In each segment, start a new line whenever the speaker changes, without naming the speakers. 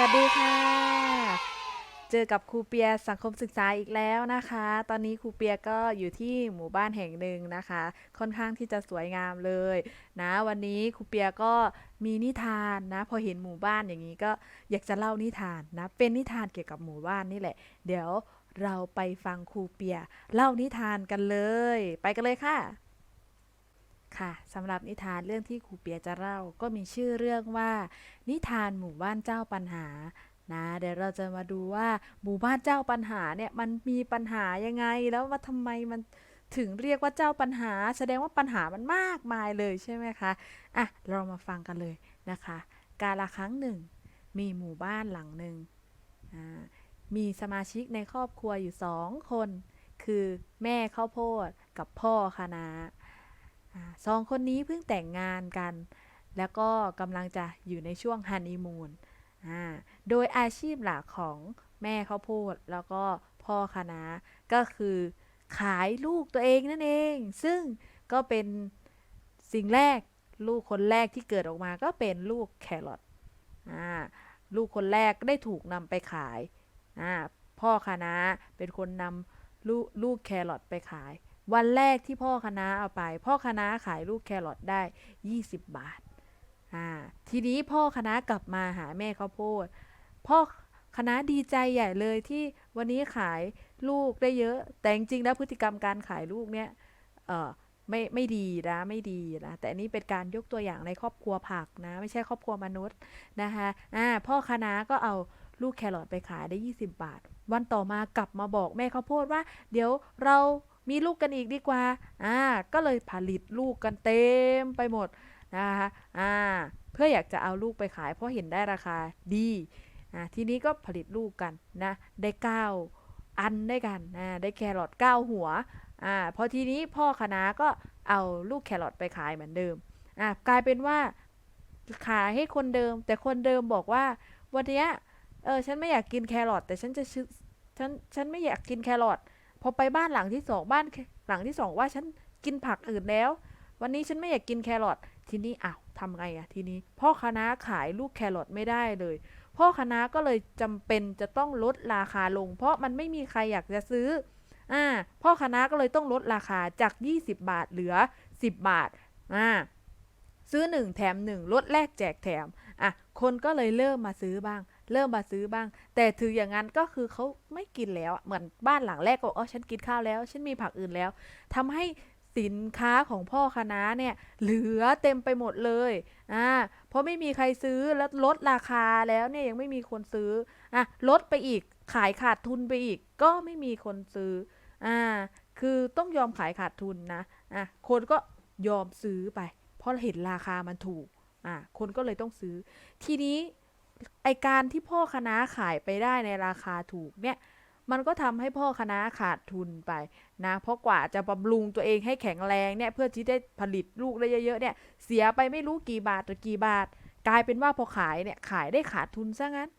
วัสดีค่ะ เจอกับครูเปียสังคมศึกษาอีกแล้วนะคะ ตอนนี้ครูเปียก็อยู่ที่หมู่บ้านแห่งหนึ่งนะคะ ค่อนข้างที่จะสวยงามเลยนะ วันนี้ครูเปียก็มีนิทานนะ พอเห็นหมู่บ้านอย่างนี้ก็อยากจะเล่านิทานนะ เป็นนิทานเกี่ยวกับหมู่บ้านนี่แหละ เดี๋ยวเราไปฟังครูเปียเล่านิทานกันเลย ไปกันเลยค่ะ ค่ะสำหรับนิทานเรื่องที่ครูเปียจะเล่าก็มีชื่อเรื่องว่า นิทานหมู่บ้านเจ้าปัญหานะเดี๋ยวเราจะมาดูว่าหมู่บ้านเจ้าปัญหาเนี่ยมันมีปัญหายังไงแล้วว่าทำไมมันถึงเรียกว่าเจ้าปัญหา แสดงว่าปัญหามันมากมายเลยใช่ไหมคะอะเรามาฟังกันเลยนะคะ กาลครั้งหนึ่ง มีหมู่บ้านหลังหนึ่งมีสมาชิกในครอบครัวอยู่สองคน คือแม่ข้าวโพดกับพ่อคะนา สองคนนี้เพิ่งแต่งงานกัน แล้วก็กำลังจะอยู่ในช่วงฮันนีมูนโดยอาชีพหลักของแม่ข้าวโพดแล้วก็พ่อคะน้าก็คือขายลูกตัวเองนั่นเอง ซึ่งก็เป็นสิ่งแรกลูกคนแรกที่เกิดออกมาก็เป็นลูกแครอทลูกคนแรกได้ถูกนำไปขาย พ่อคะน้าเป็นคนนำลลูกแครอทไปขาย วันแรกที่พ่อคณะเอาไป พ่อคณะขายลูกแครอทได้ 20 บาทอ่าทีนี้พ่อคณะกลับมาหาแม่ข้าวโพดพ่อคณะดีใจใหญ่เลยที่วันนี้ขายลูกได้เยอะ แต่จริงๆแล้วพฤติกรรมการขายลูกเนี่ยเออไม่ไม่ดีนะไม่ดีนะแต่อันนี้เป็นการยกตัวอย่างในครอบครัวผักนะไม่ใช่ครอบครัวมนุษย์นะคะอ่าพ่อคณะก็เอาลูกแครอทไปขายได้ 20 บาท วันต่อมากลับมาบอกแม่ข้าวโพดว่า เดี๋ยวเรา มีลูกกันอีกดีกว่าอ่าก็เลยผลิตลูกกันเต็มไปหมดนะคะอ่าเพื่ออยากจะเอาลูกไปขาย เพราะเห็นได้ราคาดีอ่าทีนี้ก็ผลิตลูกกันนะได้เก้าอันได้กันอ่าได้แครอทเก้าหัวอ่าพอทีนี้พ่อคณะก็เอาลูกแครอทไปขายเหมือนเดิมอ่ากลายเป็นว่าขายให้คนเดิม แต่คนเดิมบอกว่าวันนี้เออฉันไม่อยากกินแครอทแต่ฉันจะฉันฉันไม่อยากกินแครอท พอไปบ้านหลังที่สองบ้านหลังที่สองว่าฉันกินผักอื่นแล้ว วันนี้ฉันไม่อยากกินแครอททีนี้อ้าวทำไงอะทีนี้ พ่อคณะขายลูกแครอทไม่ได้เลย พ่อคณะก็เลยจำเป็นจะต้องลดราคาลง เพราะมันไม่มีใครอยากจะซื้ออ่าพ่อคณะก็เลยต้องลดราคาจาก 20 บาทเหลือ 10 บาทอ่าซื้อ 1 แถม 1 ลดแลกแจกแถมอะคนก็เลยเริ่มมาซื้อบ้าง เริ่มมาซื้อบ้าง แต่ถืออย่างนั้นก็คือเขาไม่กินแล้วเหมือนบ้านหลังแรกก็บอกอ๋อฉันกินข้าวแล้ว ฉันมีผักอื่นแล้วทำให้สินค้าของพ่อคณะเนี่ยเหลือเต็มไปหมดเลยอ่าเพราะไม่มีใครซื้อแล้วลดราคาแล้วเนี่ยยังไม่มีคนซื้ออะลดไปอีกขายขาดทุนไปอีก ก็ไม่มีคนซื้ออ่าคือต้องยอมขายขาดทุนนะอะคนก็ยอมซื้อไป เพราะเห็นราคามันถูกอะคนก็เลยต้องซื้อ ทีนี้ ไอการที่พ่อคณะขายไปได้ในราคาถูกเนี่ยมันก็ทำให้พ่อคณะขาดทุนไปนะเพราะกว่าจะบำรุงตัวเองให้แข็งแรงเนี่ยเพื่อที่ได้ผลิตลูกได้เยอะๆเนี่ยเสียไปไม่รู้กี่บาทหรือกี่บาท กลายเป็นว่าพอขายเนี่ยขายได้ขาดทุนซะงั้น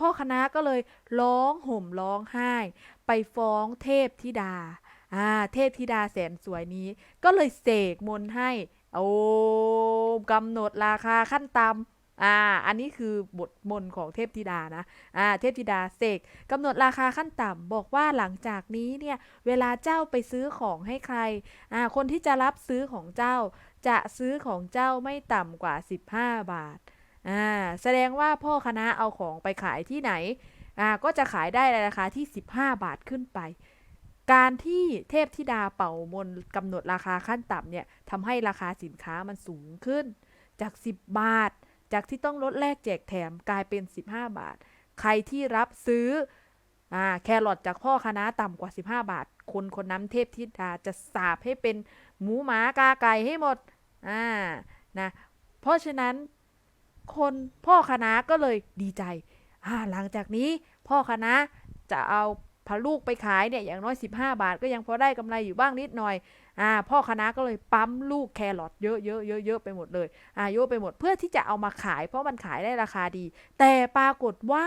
พ่อคณะก็เลยร้องห่มร้องไห้ ไปฟ้องเทพธิดาอ่าเทพธิดาแสนสวยนี้ ก็เลยเสกมนให้ โอ้กำหนดราคาขั้นต่ำ อ่า อันนี้คือบทมนของเทพธิดานะ อ่า เทพธิดาเสกกำหนดราคาขั้นต่ำบอกว่าหลังจากนี้เนี่ย เวลาเจ้าไปซื้อของให้ใคร อ่า คนที่จะรับซื้อของเจ้า จะซื้อของเจ้าไม่ต่ำกว่า 15 บาท อ่า แสดงว่าพ่อคณะเอาของไปขายที่ไหน อ่า ก็จะขายได้ในราคาที่ 15 บาทขึ้นไป การที่เทพธิดาเป่ามนกำหนดราคาขั้นต่ำเนี่ยทำให้ราคาสินค้ามันสูงขึ้น จาก 10 บาท จากที่ต้องลดแลกแจกแถมกลายเป็น 15 บาท ใครที่รับซื้ออแครอทจากพ่อคณะต่ำกว่า 15 บาท คนคนนั้นเทพธิดาจะสาบให้เป็นหมูหมากาไก่ให้หมดอ่านะเพราะฉะนั้นคนพ่อคณะก็เลยดีใจ หลังจากนี้พ่อคณะจะเอา พาลูกไปขายเนี่ยอย่างน้อย 15 บาท ก็ยังพอได้กำไรอยู่บ้างนิดหน่อยอ่าพ่อคณะก็เลยปั๊มลูกแครอทเยอะเยอะเยอะเยอะไปหมดเลยอาเยอะไปหมดเพื่อที่จะเอามาขาย เพราะมันขายได้ราคาดี แต่ปรากฏว่า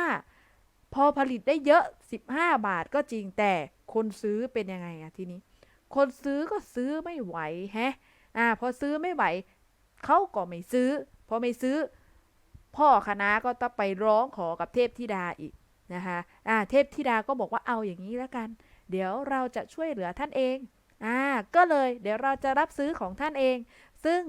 พอผลิตได้เยอะ 15 บาทก็จริงแต่คนซื้อเป็นยังไงอะทีนี้ คนซื้อก็ซื้อไม่ไหวแฮะอ่าพอซื้อไม่ไหวเขาก็ไม่ซื้อ พอไม่ซื้อ พ่อคณะก็ต้องไปร้องขอกับเทพธิดาอีก นะคะอ่าเทพธิดาก็บอกว่าเอาอย่างนี้แล้วกัน เดี๋ยวเราจะช่วยเหลือท่านเองอ่าก็เลยเดี๋ยวเราจะรับซื้อของท่านเอง ซึ่ง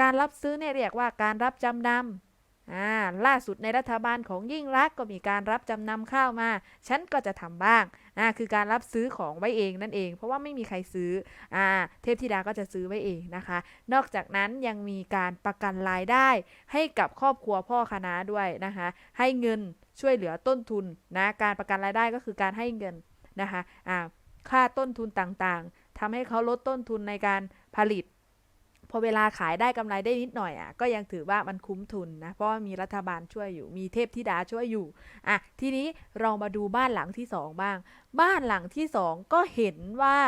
การรับซื้อเนี่ยเรียกว่าการรับจำนำอ่าล่าสุดในรัฐบาลของยิ่งรักก็มีการรับจำนำข้าวมา ฉันก็จะทำบ้างอ่าคือการรับซื้อของไว้เองนั่นเอง เพราะว่าไม่มีใครซื้ออ่าเทพธิดาก็จะซื้อไว้เองนะคะ นอกจากนั้นยังมีการประกันรายได้ให้กับครอบครัวพ่อคณะด้วยนะคะ ให้เงิน ช่วยเหลือต้นทุนนะการประกันรายได้ก็คือการให้เงินนะคะอ่าค่าต้นทุนต่างๆทำให้เขาลดต้นทุนในการผลิต พอเวลาขายได้กำไรได้นิดหน่อยอะก็ยังถือว่ามันคุ้มทุนนะเพราะว่ามีรัฐบาลช่วยอยู่มีเทพธิดาช่วยอยู่อะทีนี้เรามาดูบ้านหลังที่สองบ้าง บ้านหลังที่สองก็เห็นว่า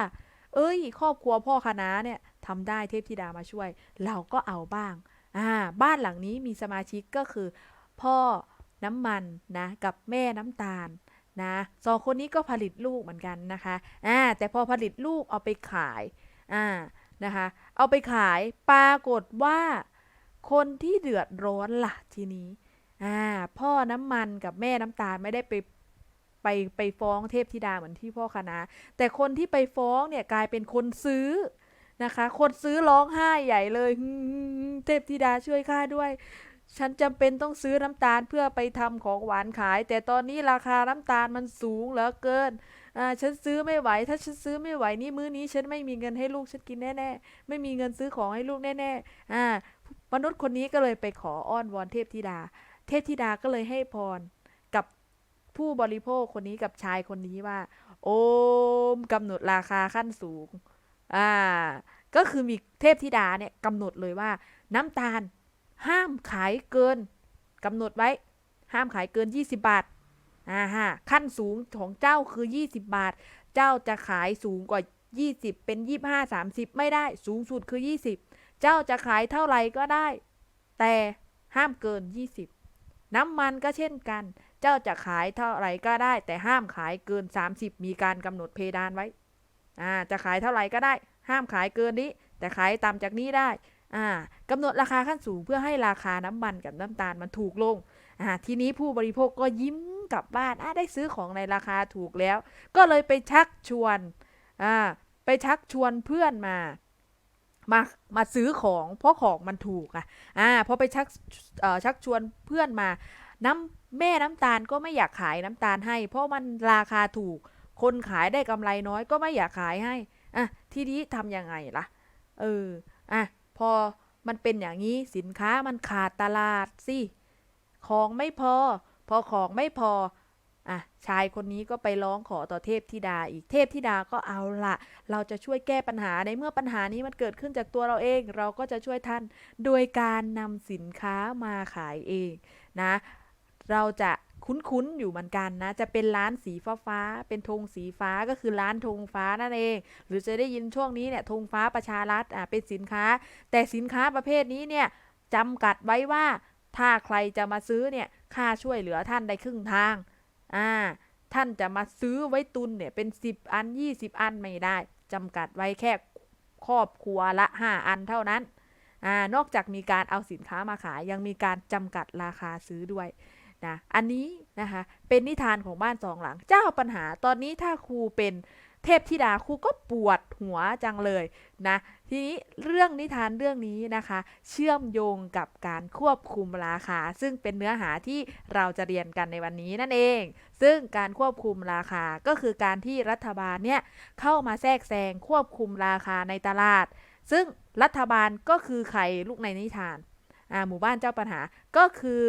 เอ้ย ครอบครัวพ่อคณะเนี่ยทำได้เทพธิดามาช่วย เราก็เอาบ้างอ่าบ้านหลังนี้มีสมาชิกก็คือ พ่อ น้ำมันนะกับแม่น้ำตาลนะสองคนนี้ก็ผลิตลูกเหมือนกันนะคะอ่าแต่พอผลิตลูกเอาไปขายอ่านะคะเอาไปขายปรากฏว่าคนที่เดือดร้อนล่ะทีนี้อ่าพ่อน้ำมันกับแม่น้ำตาลไม่ได้ไปไปไปฟ้องเทพธิดาเหมือนที่พ่อคณะ แต่คนที่ไปฟ้องเนี่ยกลายเป็นคนซื้อนะคะ คนซื้อร้องไห้ใหญ่เลยเทพธิดาช่วยข้าด้วย ฉันจำเป็นต้องซื้อน้ำตาลเพื่อไปทำของหวานขาย แต่ตอนนี้ราคาน้ำตาลมันสูงเหลือเกินอ่าฉันซื้อไม่ไหว ถ้าฉันซื้อไม่ไหวนี่มื้อนี้ ฉันไม่มีเงินให้ลูกฉันกินแน่ๆ ไม่มีเงินซื้อของให้ลูกแน่ๆอ่ามนุษย์คนนี้ก็เลยไปขออ้อนวอนเทพธิดา เทพธิดาก็เลยให้พรกับผู้บริโภคคนนี้กับชายคนนี้ว่า โอมกำหนดราคาขั้นสูงอ่าก็คือมีเทพธิดาเนี่ยกำหนดเลยว่าน้ำตาล ห้ามขายเกินกำหนดไว้ ห้ามขายเกิน 20 บาทอ่าฮะขั้นสูงของเจ้าคือ 20 บาท เจ้าจะขายสูงกว่า 20 เป็น 25 30 ไม่ได้สูงสุดคือ 20 เจ้าจะขายเท่าไหร่ก็ได้ แต่ห้ามเกิน 20 น้ำมันก็เช่นกัน เจ้าจะขายเท่าไหร่ก็ได้ แต่ห้ามขายเกิน 30 มีการกำหนดเพดานไว้อ่าจะขายเท่าไหร่ก็ได้ ห้ามขายเกินนี้ แต่ขายต่ำจากนี้ได้ อ่ากำหนดราคาขั้นสูงเพื่อให้ราคาน้ำมันกับน้ำตาลมันถูกลงอ่าทีนี้ผู้บริโภคก็ยิ้มกลับบ้านอ่าได้ซื้อของในราคาถูกแล้ว ก็เลยไปชักชวนอ่าไปชักชวนเพื่อนมามามาซื้อของเพราะของมันถูกอะอ่าพอไปชักชักชวนเพื่อนมาน้ำแม่น้ำตาลก็ไม่อยากขายน้ำตาลให้ เพราะมันราคาถูก คนขายได้กำไรน้อยก็ไม่อยากขายให้อะทีนี้ทำยังไงล่ะเอออะ พอมันเป็นอย่างนี้สินค้ามันขาดตลาดสิ ของไม่พอ พอของไม่พออะชายคนนี้ก็ไปร้องขอต่อเทพธิดาอีกเทพธิดาก็เอาละเราจะช่วยแก้ปัญหาในเมื่อปัญหานี้มันเกิดขึ้นจากตัวเราเอง เราก็จะช่วยท่านโดยการนำสินค้ามาขายเองนะ เราจะ คุ้นๆอยู่เหมือนกันนะ จะเป็นร้านสีฟ้าฟ้า เป็นธงสีฟ้าก็คือร้านธงฟ้านั่นเอง หรือจะได้ยินช่วงนี้เนี่ยธงฟ้าประชารัฐอะเป็นสินค้า แต่สินค้าประเภทนี้เนี่ยจำกัดไว้ว่าถ้าใครจะมาซื้อเนี่ยค่าช่วยเหลือท่านได้ครึ่งทางอ่าท่านจะมาซื้อไว้ตุนเนี่ยเป็น 10 อัน 20 อันไม่ได้จำกัดไว้แค่ครอบครัวละ 5 อันเท่านั้นอ่านอกจากมีการเอาสินค้ามาขายยังมีการจำกัดราคาซื้อด้วย นะอันนี้นะคะเป็นนิทานของบ้านสองหลัง เจ้าปัญหาตอนนี้ถ้าครูเป็นเทพธิดาครูก็ปวดหัวจังเลยนะทีนี้เรื่องนิทานเรื่องนี้นะคะ เชื่อมโยงกับการควบคุมราคา ซึ่งเป็นเนื้อหาที่เราจะเรียนกันในวันนี้นั่นเอง ซึ่งการควบคุมราคาก็คือการที่รัฐบาลเนี่ยเข้ามาแทรกแซงควบคุมราคาในตลาด ซึ่งรัฐบาลก็คือใครลูกในนิทานหมู่บ้านเจ้าปัญหาก็คือ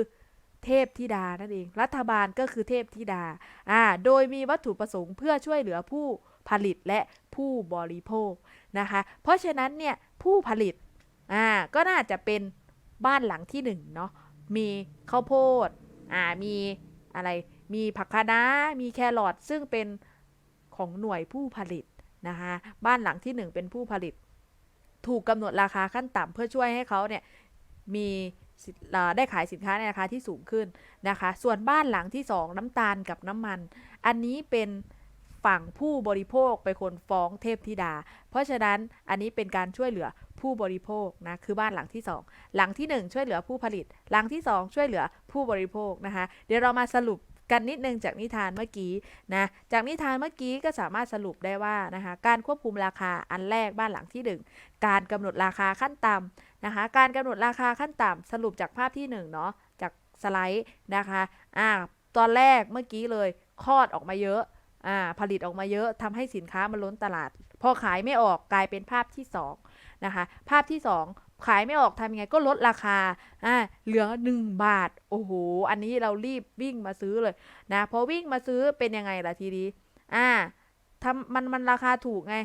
เทพธิดานั่นเอง รัฐบาลก็คือเทพธิดาอ่าโดยมีวัตถุประสงค์เพื่อช่วยเหลือผู้ผลิตและผู้บริโภคนะคะ เพราะฉะนั้นเนี่ยผู้ผลิตอ่าก็น่าจะเป็นบ้านหลังที่หนึ่งเนาะมีข้าวโพดอ่ามีอะไรมีผักคะน้ามีแครอทซึ่งเป็นของหน่วยผู้ผลิตนะคะบ้านหลังที่หนึ่งเป็นผู้ผลิต ถูกกำหนดราคาขั้นต่ำเพื่อช่วยให้เขาเนี่ยมี ได้ขายสินค้าในราคาที่สูงขึ้นนะคะ ส่วนบ้านหลังที่สองน้ำตาลกับน้ำมัน อันนี้เป็นฝั่งผู้บริโภคเป็นคนฟ้องเทพธิดา เพราะฉะนั้นอันนี้เป็นการช่วยเหลือผู้บริโภคนะคือบ้านหลังที่ 2 หลังที่ 1 ช่วยเหลือผู้ผลิต หลังที่ 2 ช่วยเหลือผู้บริโภคนะคะ เดี๋ยวเรามาสรุปกันนิดนึงจากนิทานเมื่อกี้นะจากนิทานเมื่อกี้ก็สามารถสรุปได้ว่านะคะการควบคุมราคาอันแรกบ้านหลังที่ 1 การกำหนดราคาขั้นต่ำ นะคะ การกำหนดราคาขั้นต่ำสรุปจากภาพที่1เนาะจากสไลด์นะคะอ่าตอนแรกเมื่อกี้เลยคลอดออกมาเยอะอ่าผลิตออกมาเยอะทำให้สินค้ามันล้นตลาด พอขายไม่ออกกลายเป็นภาพที่2นะคะภาพที่ 2 ขายไม่ออกทำยังไงก็ลดราคาอ่าเหลือ 1 บาทโอ้โหอันนี้เรารีบวิ่งมาซื้อเลยนะพอวิ่งมาซื้อเป็นยังไงล่ะทีนี้อ่าทำมันมันราคาถูกไง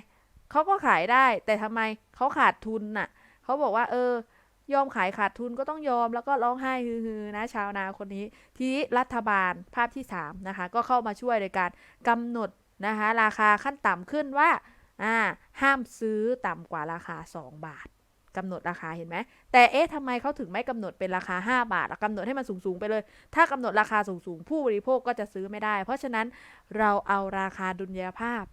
เขาก็ขายได้แต่ทำไมเขาขาดทุนน่ะ เขาบอกว่าเออยอมขายขาดทุนก็ต้องยอมแล้วก็ร้องไห้ฮือๆนะชาวนาคนนี้ ทีนี้รัฐบาลภาพที่3นะคะก็เข้ามาช่วยในการกำหนดนะคะราคาขั้นต่ำขึ้นว่าอ่าห้ามซื้อต่ำกว่าราคา 2 บาทกำหนดราคาเห็นไหมแต่เอ๊ะทำไมเขาถึงไม่กำหนดเป็นราคา 5 บาทกำหนดให้มันสูงๆไปเลย ถ้ากำหนดราคาสูงๆ ผู้บริโภคก็จะซื้อไม่ได้ เพราะฉะนั้นเราเอาราคาดุลยภาพ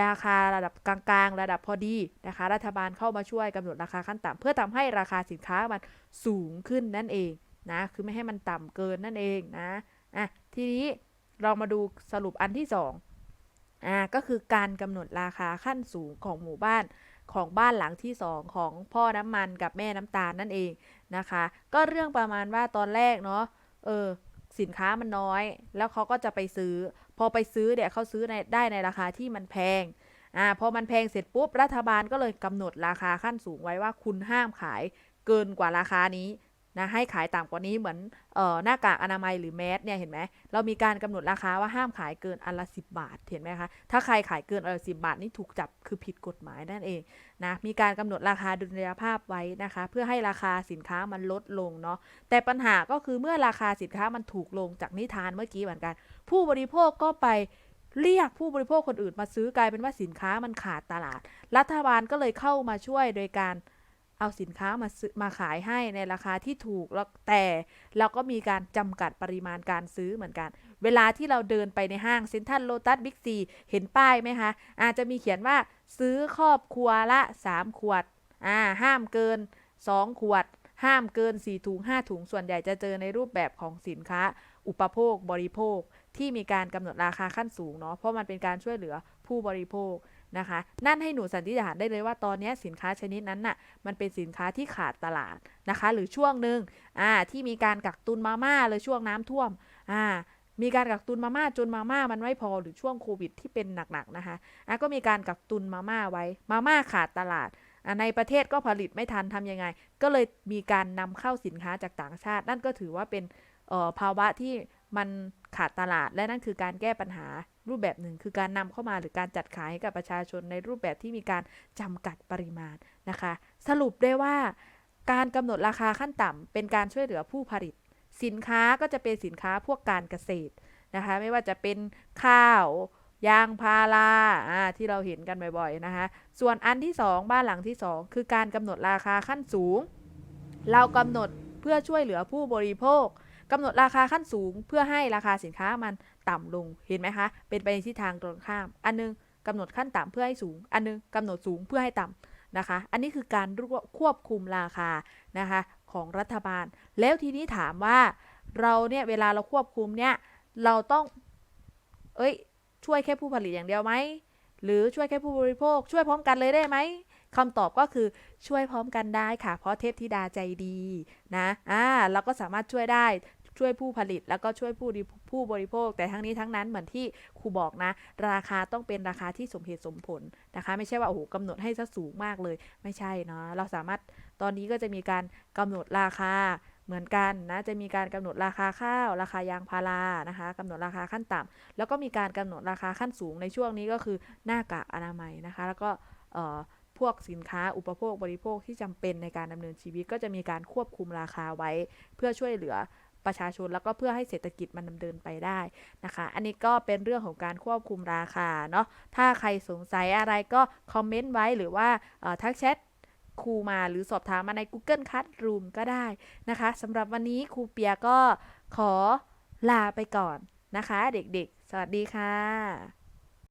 ราคาระดับกลางๆ ระดับพอดีนะคะ รัฐบาลเข้ามาช่วยกำหนดราคาขั้นต่ำเพื่อทำให้ราคาสินค้ามันสูงขึ้นนั่นเองนะคือไม่ให้มันต่ำเกินนั่นเองนะอะทีนี้เรามาดูสรุปอันที่2อ่าก็คือการกำหนดราคาขั้นสูงของหมู่บ้านของบ้านหลังที่ 2 ของพ่อน้ำมันกับแม่น้ำตาลนั่นเองนะคะ ก็เรื่องประมาณว่าตอนแรกเนาะเออสินค้ามันน้อย แล้วเขาก็จะไปซื้อ พอไปซื้อเนี่ยเขาซื้อในได้ในราคาที่มันแพงอ่าพอมันแพงเสร็จปุ๊บรัฐบาลก็เลยกำหนดราคาขั้นสูงไว้ว่าคุณห้ามขายเกินกว่าราคานี้นะให้ขายต่ำกว่านี้เหมือนเอ่อหน้ากากอนามัยหรือแมสเนี่ยเห็นไหมเรามีการกำหนดราคาว่าห้ามขายเกินอันละ10บาทเห็นไหมคะถ้าใครขายเกินอันละสิบาทนี่ถูกจับคือผิดกฎหมายนั่นเองนะมีการกำหนดราคาดุลยภาพไว้นะคะ เพื่อให้ราคาสินค้ามันลดลงเนาะแต่ปัญหาก็คือเมื่อราคาสินค้ามันถูกลงจากนิทานเมื่อกี้เหมือนกัน ผู้บริโภคก็ไปเรียกผู้บริโภคคนอื่นมาซื้อกลายเป็นว่าสินค้ามันขาดตลาด รัฐบาลก็เลยเข้ามาช่วยโดยการเอาสินค้ามาซื้อมาขายให้ในราคาที่ถูกแล้วแต่เราก็มีการจำกัดปริมาณการซื้อเหมือนกัน เวลาที่เราเดินไปในห้างเซ็นทรัลโลตัสบิ๊กซีเห็นป้ายไหมคะ อาจจะมีเขียนว่าซื้อครอบครัวละ 3 ขวดอ่าห้ามเกิน 2 ขวด ห้ามเกิน 4 ถุง 5 ถุงส่วนใหญ่จะเจอในรูปแบบของสินค้า อุปโภคบริโภคที่มีการกำหนดราคาขั้นสูงเนาะเพราะมันเป็นการช่วยเหลือผู้บริโภคนะคะ นั่นให้หนูสันนิษฐานได้เลยว่าตอนนี้สินค้าชนิดนั้นน่ะมันเป็นสินค้าที่ขาดตลาดนะคะ หรือช่วงหนึ่งอ่าที่มีการกักตุนมาม่าเลยช่วงน้ำท่วมอ่ามีการกักตุนมาม่าจนมาม่ามันไม่พอหรือช่วงโควิดที่เป็นหนักๆนะคะอะก็มีการกักตุนมาม่าไว้มาม่าขาดตลาดในประเทศก็ผลิตไม่ทันทำยังไง ก็เลยมีการนำเข้าสินค้าจากต่างชาติ นั่นก็ถือว่าเป็น ภาวะที่มันขาดตลาด และนั่นคือการแก้ปัญหารูปแบบหนึ่ง คือการนำเข้ามาหรือการจัดขายให้กับประชาชนในรูปแบบที่มีการจำกัดปริมาณนะคะ สรุปได้ว่าการกำหนดราคาขั้นต่ำเป็นการช่วยเหลือผู้ผลิต สินค้าก็จะเป็นสินค้าพวกการเกษตรนะคะ ไม่ว่าจะเป็นข้าวยางพาราที่เราเห็นกันบ่อยๆนะคะ ส่วนอันที่ 2 บ้านหลังที่ 2 คือการกำหนดราคาขั้นสูง เรากำหนดเพื่อช่วยเหลือผู้บริโภค กำหนดราคาขั้นสูง เพื่อให้ราคาสินค้ามันต่ำลงเห็นไหมคะ เป็นไปในทิศทางตรงข้าม อันนึงกำหนดขั้นต่ำเพื่อให้สูง อันนึงกำหนดสูงเพื่อให้ต่ำนะคะ อันนี้คือการควบคุมราคานะคะของรัฐบาล แล้วทีนี้ถามว่าเราเนี่ยเวลาเราควบคุมเนี่ยเราต้อง เอ้ย ช่วยแค่ผู้ผลิตอย่างเดียวไหมหรือช่วยแค่ผู้บริโภค ช่วยพร้อมกันเลยได้ไหมคำตอบก็คือช่วยพร้อมกันได้ค่ะ เพราะเทพธิดาใจดีนะอ่าเราก็สามารถช่วยได้ ช่วยผู้ผลิต แล้วก็ช่วยผู้ผู้บริโภค แต่ทั้งนี้ทั้งนั้นเหมือนที่ครูบอกนะ ราคาต้องเป็นราคาที่สมเหตุสมผลนะคะ ไม่ใช่ว่าโอ้โหกำหนดให้ซะสูงมากเลย ไม่ใช่เนาะเราสามารถตอนนี้ก็จะมีการกำหนดราคาเหมือนกันนะ จะมีการกำหนดราคาข้าว ราคายางพารานะคะกำหนดราคาขั้นต่ำแล้วก็มีการกำหนดราคาขั้นสูงในช่วงนี้ก็คือหน้ากากอนามัยนะคะ แล้วก็พวกสินค้าอุปโภคบริโภคที่จำเป็นในการดำเนินชีวิต ก็จะมีการควบคุมราคาไว้ เพื่อช่วยเหลือ ประชาชน แล้วก็เพื่อให้เศรษฐกิจมันดำเนินไปได้นะคะ อันนี้ก็เป็นเรื่องของการควบคุมราคาเนาะถ้าใครสงสัยอะไรก็คอมเมนต์ไว้หรือว่าทักแชทครูมาหรือสอบถามมาใน Google Classroom ก็ได้นะคะสำหรับวันนี้ครูเปียก็ขอลาไปก่อนนะคะ เด็กๆ สวัสดีค่ะ